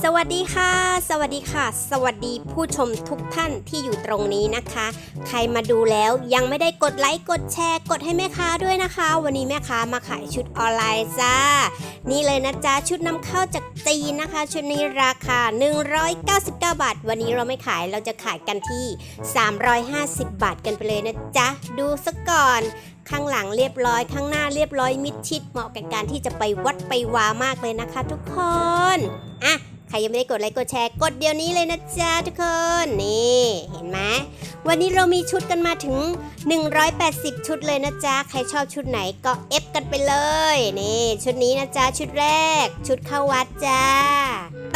สวัสดีค่ะ สวัสดีค่ะ สวัสดีผู้ชมทุกท่านที่อยู่ตรงนี้นะคะ ใครมาดูแล้วยังไม่ได้กดไลค์กดแชร์ กดให้แม่ค้าด้วยนะคะ วันนี้แม่ค้ามาขายชุดออนไลน์จ้า นี่เลยนะจ๊ะชุดนำเข้าจากจีนนะคะ ชุดนี้ราคา 199 บาท วันนี้เราไม่ขายเราจะขายกันที่ 350 บาทกันไปเลยนะจ๊ะดูซะก่อนข้างหลังเรียบร้อยข้างหน้าเรียบร้อยมิดชิดเหมาะกับการที่จะไปวัดไปวามากเลยนะคะ ทุกคน อะใครยังไม่ได้กดไลค์กดแชร์กดเดี๋ยวนี้เลยนะจ๊ะทุกคนนี่เห็นไหมวันนี้เรามีชุดกันมาถึง 180 ชุดเลยนะจ๊ะใครชอบชุดไหนก็เอฟกันไปเลยนี่ชุดนี้นะจ๊ะชุดแรก ชุดเข้าวัดจ้า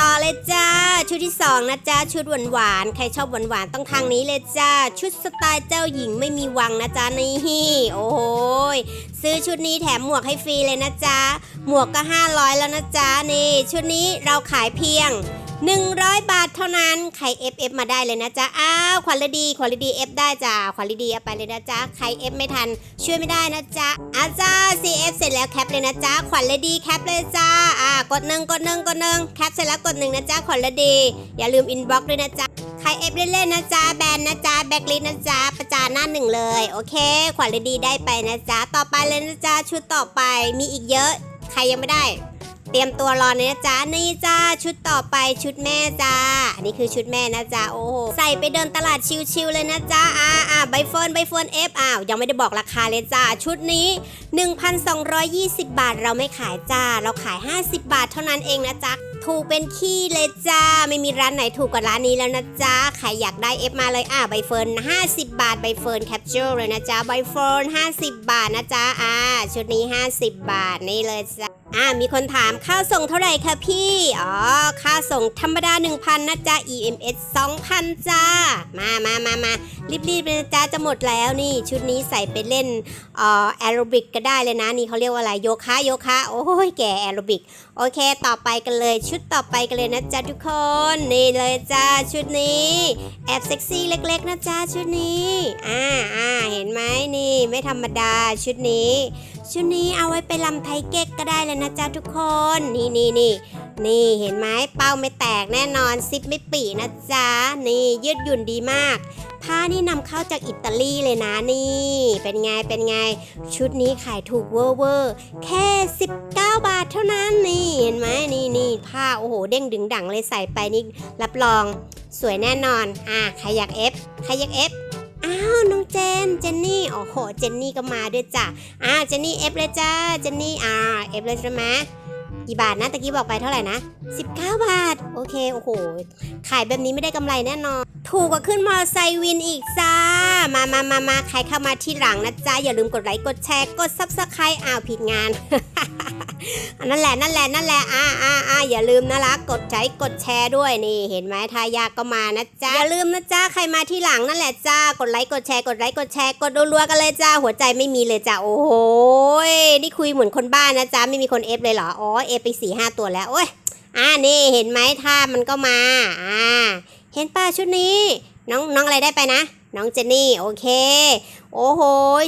ต่อเลยจ้า ชุดที่สองนะจ้าชุดหวานหวานๆใครชอบหวานหวานๆต้องทางนี้เลยจ้า ชุดสไตล์เจ้าหญิงไม่มีวังนะจ้านี่โอ้โหซื้อชุดนี้แถมหมวกให้ฟรีเลยนะจ้าหมวกก็ 500 แล้วนะจ้านี่ ชุดนี้เราขายเพียง 100 บาทเท่านั้นใคร FF มาได้เลยนะจ๊ะ อ้าวขวัญฤดีขวัญฤดี F ได้จ้ะขวัญฤดีเอาไปเลยนะจ๊ะ ใคร F ไม่ทัน ช่วยไม่ได้นะจ๊ะอาจ้า CF เสร็จแล้วแคปเลยนะจ๊ะ ขวัญฤดีแคปเลยจ้า อ่ากดหนึ่งกดหนึ่งกดหนึ่งแคปเสร็จแล้วกดหนึ่งนะจ๊ะขวัญฤดี อย่าลืมอินบ็อกด้วยนะจ๊ะ ใคร F เล่นๆนะจ๊ะ แบนนะจ๊ะ แบ็กลิสนะจ๊ะ ประจานหน้าหนึ่งเลย โอเค ขวัญฤดีได้ไปนะจ๊ะ ต่อไปเลยนะจ๊ะ ชุดต่อไปมีอีกเยอะ ใครยังไม่ได้ เตรียมตัวรอนะจ๊ะนี่จ้าชุดต่อไปชุดแม่จ้าอันนี้คือชุดแม่นะจ๊ะโอ้โหใส่ไปเดินตลาดชิลๆเลยนะจ๊ะอ่าอ่าใบเฟิร์นใบเฟิร์นเอฟอ้าวยังไม่ได้บอกราคาเลยจ้าชุดนี้ 1,220 บาทเราไม่ขายจ้า เราขาย 50 บาทเท่านั้นเองนะจ๊ะถูกเป็นขี้เลยจ้า ไม่มีร้านไหนถูกกว่าร้านนี้แล้วนะจ๊ะใครอยากได้เอฟมาเลยอ่าใบเฟิร์น50 บาทใบเฟิร์นแคปเจอร์เลยนะจ๊ะใบเฟิร์น50 บาทนะจ๊ะอ่าชุดนี้ 50 บาทนี่เลยจ้ะ อ่ามีคนถามค่าส่งเท่าไหร่คะพี่ อ๋อ ค่าส่งธรรมดา 1,000นะจ๊ะ EMS 2,000 จ้า มามามามารีบๆเลยนะจ๊ะจะหมดแล้วนี่ ชุดนี้ใส่ไปเล่นเอ่อแอโรบิกก็ได้เลยนะ นี่เขาเรียกว่าอะไรโยคะโยคะ โอ้ยแก่แอโรบิก โอเค ต่อไปกันเลย ชุดต่อไปกันเลยนะจ๊ะทุกคน นี่เลยจ้าชุดนี้แอบเซ็กซี่เล็กๆนะจ๊ะชุดนี้ อ่าอ่าเห็นไหมนี่ไม่ธรรมดาชุดนี้ ชุดนี้เอาไว้ไปลำไทยเก๊กก็ได้เลยนะจ๊ะทุกคน นี่นี่นี่นี่เห็นไหมเป้าไม่แตกแน่นอนซิปไม่ปีนะจ๊ะ นี่ยืดหยุ่นดีมาก ผ้านี่นำเข้าจากอิตาลีเลยนะนี่ เป็นไงเป็นไง ชุดนี้ขายถูกเวอร์เวอร์แค่ 19 บาทเท่านั้นนี่เห็นไหมนี่นี่ผ้าโอ้โหเด้งดึงดังเลยใส่ไปนี่รับรองสวยแน่นอน อะใครอยากเอฟใครอยากเอฟ อ้าวน้องเจน เจนนี่ โอ้โห เจนนี่ก็มาด้วยจ้ะ อ่า เจนนี่เอฟเลยจ้า เจนนี่อ่าเอฟเลยใช่ไหม กี่บาทนะตะกี้บอกไปเท่าไหร่นะ 19 บาท โอเค โอ้โห ขายแบบนี้ไม่ได้กำไรแน่นอน ถูกกว่าขึ้นมอไซค์วินอีกจ้า มามามามาใครเข้ามาที่หลังนะจ๊ะ อย่าลืมกดไลค์ กดแชร์ กดซับสไครต์อ้าวผิดงานนั่นแหละนั่นแหละนั่นแหละอ่าอ่าอ่าอย่าลืมนะละกดใจกดแชร์ด้วยนี่เห็นไหมทายาก็มานะจ๊ะอย่าลืมนะจ๊ะใครมาที่หลังนั่นแหละจ้ากดไลค์กดแชร์กดไลค์กดแชร์กดรัวๆกันเลยจ้าหัวใจไม่มีเลยจ้าโอ้โหนี่คุยเหมือนคนบ้านนะจ๊ะไม่มีคนเอฟเลยเหรออ๋อเอไปสี่ห้าตัวแล้วโอ้ยอ่านี่เห็นไหมท่ามันก็มาอ่าเห็นป้าชุดนี้ น้องน้องอะไรได้ไปนะ น้องเจนนี่โอเค โอ้โห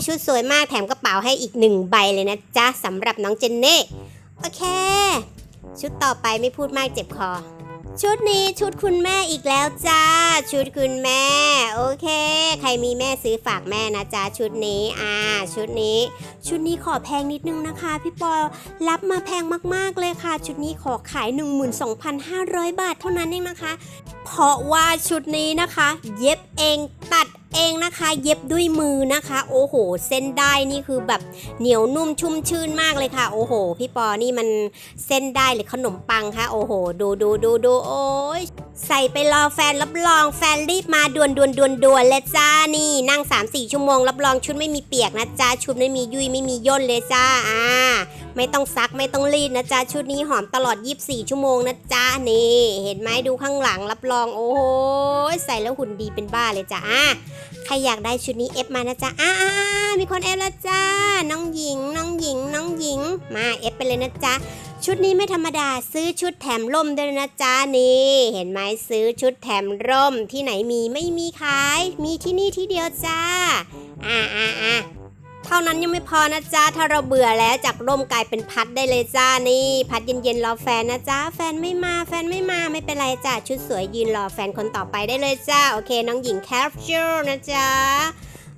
ชุดสวยมากแถมกระเป๋าให้อีกหนึ่งใบเลยนะจ๊ะสำหรับน้องเจนนี่โอเค ชุดต่อไปไม่พูดมากเจ็บคอ ชุดนี้ชุดคุณแม่อีกแล้วจ้า ชุดคุณแม่ โอเค ใครมีแม่ซื้อฝากแม่นะจ้าชุดนี้อ่า ชุดนี้ ชุดนี้ขอแพงนิดนึงนะคะ พี่ปอรับมาแพงมากๆเลยค่ะ ชุดนี้ขอขาย 12,500 บาทเท่านั้นเองนะคะ เพราะว่าชุดนี้นะคะ เย็บเองตัด เองนะคะ เย็บด้วยมือนะคะ โอ้โห เส้นได้นี่คือแบบเหนียวนุ่มชุ่มชื่นมากเลยค่ะ โอ้โห พี่ปอนี่มันเส้นได้หรือขนมปังคะโอ้โห ดูดูดูดูโอ้ยใส่ไปรอแฟนรับรองแฟนรีบมาด่วนด่วนด่วนด่วนเลยจ้านี่นั่ง 3-4 ชั่วโมงรับรองชุดไม่มีเปียกนะจ้าชุดไม่มียุยไม่มีย่นเลยจ้าอ่า ไม่ต้องซักไม่ต้องรีดนะจ๊ะชุดนี้หอมตลอด 24 ชั่วโมงนะจ๊ะนี่เห็นไหมดูข้างหลังรับรองโอ้โหใส่แล้วหุ่นดีเป็นบ้าเลยจ้ะอะใครอยากได้ชุดนี้เอฟมานะจ๊ะอ่ามีคนเอฟแล้วจ้าน้องหญิง น้องหญิง น้องหญิง มาเอฟไปเลยนะจ๊ะชุดนี้ไม่ธรรมดาซื้อชุดแถมร่มด้วยนะจ๊ะนี่เห็นไหมซื้อชุดแถมร่มที่ไหนมีไม่มีขาย มีที่นี่ที่เดียวจ้าอ่าอ่าอ่า เท่านั้นยังไม่พอนะจ๊ะ ถ้าเราเบื่อแล้วจากร่มกลายเป็นพัดได้เลยจ้านี่ พัดเย็นๆรอแฟนนะจ๊ะ แฟนไม่มาแฟนไม่มาไม่เป็นไรจ้ะชุดสวยยืนรอแฟนคนต่อไปได้เลยจ้าโอเค น้องหญิงแคปเจอร์นะจ๊ะ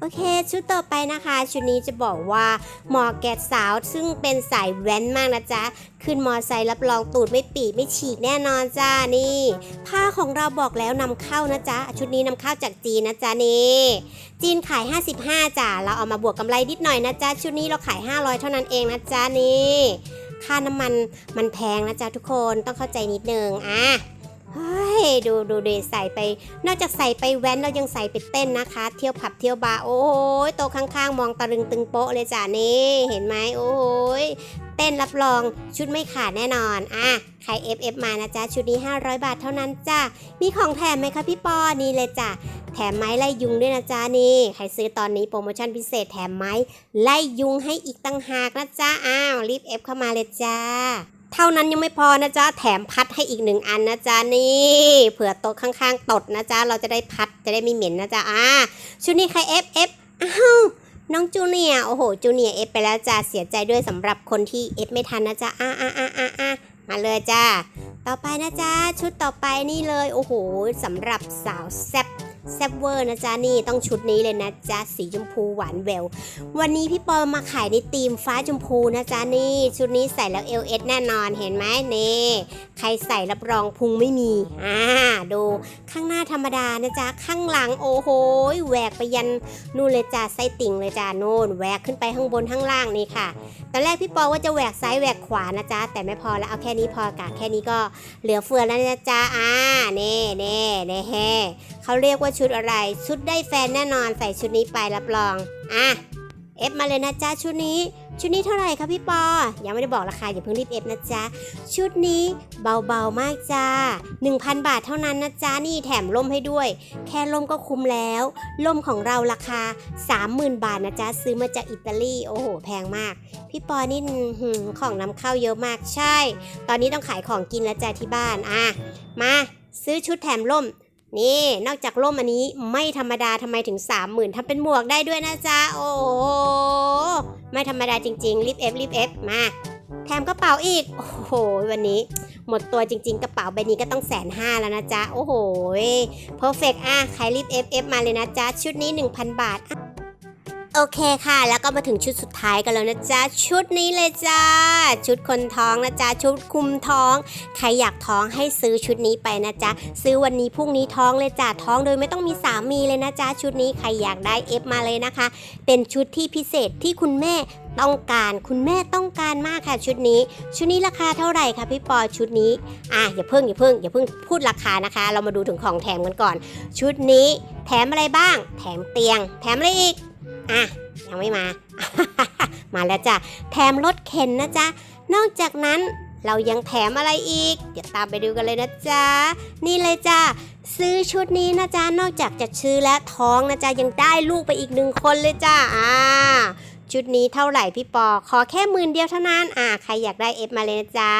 โอเค ชุดต่อไปนะคะ ชุดนี้จะบอกว่าเหมาะแก่สาว ซึ่งเป็นสายแว้นมากนะจ๊ะ ขึ้นมอไซค์รับรองตูดไม่ปีไม่ฉีกแน่นอนจ้านี่ ผ้าของเราบอกแล้วนำเข้านะจ๊ะ ชุดนี้นำเข้าจากจีนนะจ๊ะนี่ จีนขาย 55จ้ะเราเอามาบวกกำไรนิดหน่อยนะจ๊ะ ชุดนี้เราขาย 500 เท่านั้นเองนะจ๊ะนี่ ค่าน้ำมันมันแพงนะจ๊ะทุกคนต้องเข้าใจนิดนึงอะ เฮ้ยดูดูเดใส่ไป นอกจากใส่ไปแว้นเรายังใส่ไปเต้นนะคะ เที่ยวผับเที่ยวบาร์โอ้ยโตข้างๆ มองตะลึงตึงโป๊ะเลยจ้ะนี่เห็นไหมโอ้ยเต้นรับรองชุดไม่ขาดแน่นอนอะใคร FF มานะจ๊ะ ชุดนี้ 500 บาทเท่านั้นจ้ะมีของแถมไหมคะพี่ปอนี่เลยจ้ะแถมไม้ไล่ยุงด้วยนะจ๊ะนี่ ใครซื้อตอนนี้โปรโมชั่นพิเศษแถมไม้ไล่ยุงให้อีกตั้งหากนะจ๊ะอ้าวรีบเอฟเข้ามาเลยจ้า เท่านั้นยังไม่พอนะจ๊ะ แถมพัดให้อีกหนึ่งอันนะจ๊ะ นี่เผื่อโต๊ะข้างๆ ตดนะจ๊ะ เราจะได้พัดจะได้ไม่เหม็นนะจ๊ะ อ่า ชุดนี้ใครเอฟเอฟอ้าวน้องจูเนียโอ้โห จูเนียเอฟไปแล้วจ้าเสียใจด้วยสำหรับคนที่เอฟไม่ทันนะจ๊ะ อ่าอ่าอ่าอ่าอ่ามาเลยจ้า ต่อไปนะจ๊ะ ชุดต่อไปนี่เลย โอ้โหสำหรับสาวแซ่บ แซ่บเวอร์นะจ๊ะนี่ต้องชุดนี้เลยนะจ๊ะสีชมพูหวานแวววันนี้พี่ปอมาขายในธีมฟ้าชมพูนะจ๊ะนี่ชุดนี้ใส่แล้วเอลเอสแน่นอนเห็นไหมนี่ใครใส่รับรองพุงไม่มีอ่าดูข้างหน้าธรรมดานะจ๊ะข้างหลังโอ้โหแหวกไปยันนู่นเลยจ้ะไส้ติ่งเลยจ้ะโน่นแหวกขึ้นไปข้างบนข้างล่างนี่ค่ะตอนแรกพี่ปอว่าจะแหวกซ้ายแหวกขวานะจ๊ะแต่ไม่พอแล้วเอาแค่นี้พอกะแค่นี้ก็เหลือเฟือแล้วนะจ๊ะอ่าเน่เน่เน่แฮ เขาเรียกว่าชุดอะไร ชุดได้แฟนแน่นอนใส่ชุดนี้ไปรับรอง อะ เอฟมาเลยนะจ๊ะชุดนี้ ชุดนี้เท่าไหร่คะพี่ปอ ยังไม่ได้บอกราคาอย่าเพิ่งรีบเอฟนะจ๊ะ ชุดนี้เบาๆมากจ้า 1,000 บาทเท่านั้นนะจ๊ะนี่แถมล่มให้ด้วย แค่ล่มก็คุ้มแล้ว ล่มของเราราคา 30,000 บาทนะจ๊ะซื้อมาจากอิตาลีโอ้โหแพงมาก พี่ปอนี่ของนำเข้าเยอะมากใช่ ตอนนี้ต้องขายของกินแล้วจ้ะที่บ้านอะมาซื้อชุดแถมร่ม นี่นอกจากร่มอันนี้ไม่ธรรมดาทำไมถึง 30,000ทำเป็นหมวกได้ด้วยนะจ๊ะ โอ้โหไม่ธรรมดาจริงๆรีบเอฟรีบเอฟมา แถมกระเป๋าอีก โอ้โห วันนี้ หมดตัวจริง ๆ กระเป๋าใบนี้ก็ต้องแสนห้าแล้วนะจ๊ะ โอ้โหเพอร์เฟกอะใครรีบเอฟเอฟมาเลยนะจ๊ะ ชุดนี้ 1,000 บาท โอเคค่ะ แล้วก็มาถึงชุดสุดท้ายกันแล้วนะจ๊ะ ชุดนี้เลยจ้า ชุดคนท้องนะจ๊ะ ชุดคุมท้อง ใครอยากท้องให้ซื้อชุดนี้ไปนะจ๊ะ ซื้อวันนี้พรุ่งนี้ท้องเลยจ้ะท้องโดยไม่ต้องมีสามีเลยนะจ๊ะ ชุดนี้ใครอยากได้เอฟมาเลยนะคะ เป็นชุดที่พิเศษที่คุณแม่ต้องการคุณแม่ต้องการมากค่ะชุดนี้ ชุดนี้ราคาเท่าไหร่คะพี่ปอชุดนี้อะอย่าเพิ่งอย่าเพิ่งอย่าเพิ่งพูดราคานะคะ เรามาดูถึงของแถมกันก่อน ชุดนี้แถมอะไรบ้าง แถมเตียง แถมอะไรอีก อะยังไม่มา มาแล้วจ้ะแถมรถเข็นนะจ๊ะ นอกจากนั้นเรายังแถมอะไรอีก เดี๋ยวตามไปดูกันเลยนะจ๊ะ นี่เลยจ้ะซื้อชุดนี้นะจ๊ะ นอกจากจะซื้อและท้องนะจ๊ะ ยังได้ลูกไปอีกหนึ่งคนเลยจ้ะอ่าชุดนี้เท่าไหร่พี่ปอ ขอแค่หมื่นเดียวเท่านั้น อ่า ใครอยากได้เอฟมาเลยนะจ๊ะ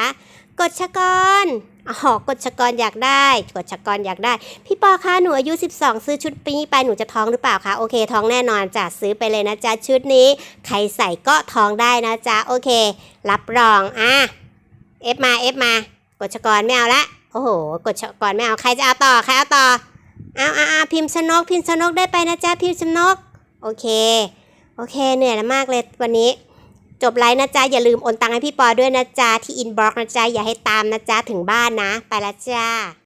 กดชกรอ๋อกดชกรอยากได้กดชกรอยากได้ พี่ปอคะหนูอายุ 12 ซื้อชุดนี้ไปหนูจะท้องหรือเปล่าคะโอเค ท้องแน่นอนจ้ะซื้อไปเลยนะจ๊ะชุดนี้ ใครใส่ก็ท้องได้นะจ๊ะโอเค รับรองอะเอฟมาเอฟมากดชกรไม่เอาละโอ้โหกดชกรไม่เอาใครจะเอาต่อใครเอาต่อเอาเอาเอาพิมพ์ชนกพิมพ์ชนกได้ไปนะจ๊ะพิมพ์ชนก โอเค โอเคเหนื่อยแล้วมากเลยวันนี้ จบไลฟ์นะจ๊ะ อย่าลืมโอนตังให้พี่ปอด้วยนะจ๊ะ ที่อินบ็อกซ์นะจ๊ะ อย่าให้ตามนะจ๊ะ ถึงบ้านนะ ไปละจ้า